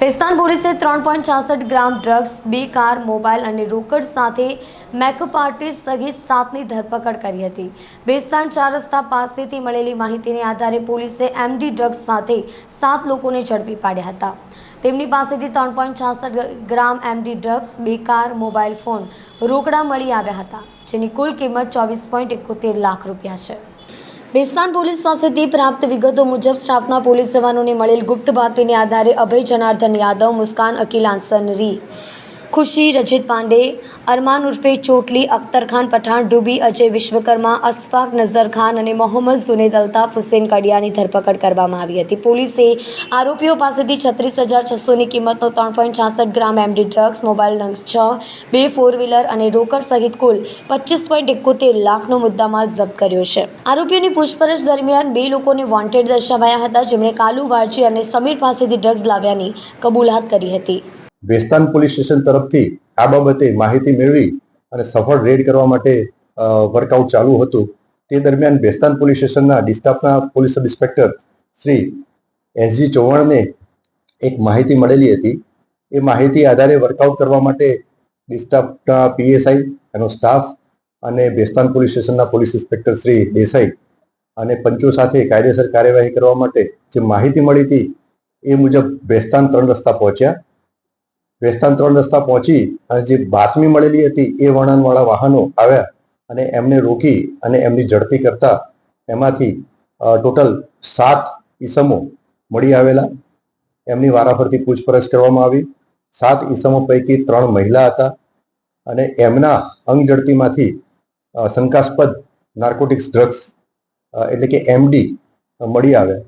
પેસ્તાન પોલીસે ત્રણ પોઈન્ટ છાસઠ ગ્રામ ડ્રગ્સ, બે કાર, મોબાઈલ અને રોકડ સાથે મેકઅપ આર્ટિસ્ટ સહિત સાતની ધરપકડ કરી હતી. બેસ્તાન ચાર રસ્તા પાસેથી મળેલી માહિતીને આધારે પોલીસે એમડી ડ્રગ્સ સાથે સાત લોકોને ઝડપી પાડ્યા હતા. તેમની પાસેથી ત્રણ પોઈન્ટ છાસઠ ગ્રામ એમડી ડ્રગ્સ, બે કાર, મોબાઈલ ફોન રોકડા મળી આવ્યા હતા, જેની કુલ કિંમત ચોવીસ પોઈન્ટ એકોતેર લાખ રૂપિયા છે. બેસ્તાન પોલીસ પાસેથી પ્રાપ્ત વિગતો મુજબ સ્ટાફના પોલીસ જવાનોને મળેલ ગુપ્ત બાતમીને આધારે અભય જનાર્દન યાદવ, મુસ્કાન અકીલ આંસનરી ખુશી, રજિત પાંડે, અરમાન ઉર્ફે ચોટલી, અખ્તર ખાન પઠાણ, ડુબી, અજય વિશ્વકર્મા, અશફાક નઝર ખાન અને મોહમ્મદ જુનેદ અલ્તાફ હુસેન કડિયાની ધરપકડ કરવામાં આવી હતી. પોલીસે આરોપીઓ પાસેથી છત્રીસ હજાર છસોની કિંમતનો ત્રણ પોઈન્ટ છાસઠ ગ્રામ એમડી ડ્રગ્સ, મોબાઈલ નંગ છ, બે ફોર વ્હીલર અને રોકડ સહિત કુલ પચીસ પોઈન્ટ એકોતેર લાખનો મુદ્દામાલ જપ્ત કર્યો છે. આરોપીઓની પૂછપરછ દરમિયાન બે લોકોને વોન્ટેડ દર્શાવાયા હતા, જેમણે કાલુ વારજી અને સમીર પાસેથી ડ્રગ્સ લાવ્યાની કબૂલાત કરી હતી. વેસ્તાન પોલીસ સ્ટેશન તરફથી આ બાબતે માહિતી મેળવી અને સફળ રેડ કરવા માટે વર્કઆઉટ ચાલુ હતું. તે દરમિયાન બેસ્તાન પોલીસ સ્ટેશનના ડિસ્ટાફના police sub inspector Shri S G એક માહિતી મળેલી હતી. એ માહિતી આધારે વર્કઆઉટ કરવા માટે ડિસ્ટાફના પીએસઆઈ એનો સ્ટાફ અને બેસ્તાન પોલીસ સ્ટેશનના પોલીસ ઇન્સ્પેક્ટર શ્રી દેસાઈ અને પંચો સાથે કાયદેસર કાર્યવાહી કરવા માટે જે માહિતી મળી હતી એ મુજબ બેસ્તાન ત્રણ રસ્તા પહોંચ્યા. વેસ્તાન ત્રણ રસ્તા પહોંચી અને જે બાતમી મળેલી હતી એ વર્ણનવાળા વાહનો આવ્યા અને એમને રોકી અને એમની ઝડપી કરતા એમાંથી ટોટલ સાત ઈસમો મળી આવેલા. એમની વારાફરતી પૂછપરછ કરવામાં આવી. સાત ઈસમો પૈકી ત્રણ મહિલા હતા અને એમના અંગ ઝડપીમાંથી શંકાસ્પદ નાર્કોટિક્સ ડ્રગ્સ એટલે કે એમડી, મળી આવ્યા.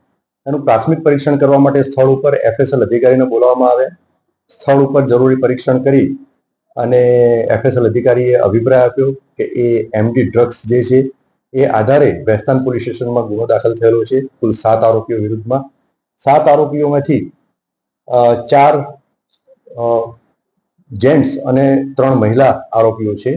એનું પ્રાથમિક પરીક્ષણ કરવા માટે સ્થળ ઉપર એફએસએલ અધિકારીને બોલાવવામાં આવ્યા. સ્થળ ઉપર જરૂરી પરીક્ષણ કરી અને એફએસએલ અધિકારીએ અભિપ્રાય આપ્યો કે એ એમડી ડ્રગ્સ જે છે, એ આધારે વેસ્તાન પોલીસ સ્ટેશનમાં ગુનો દાખલ થયેલો છે. કુલ સાત આરોપીઓ વિરુદ્ધમાં. સાત આરોપીઓમાંથી ચાર જેન્ટ્સ અને ત્રણ મહિલા આરોપીઓ છે.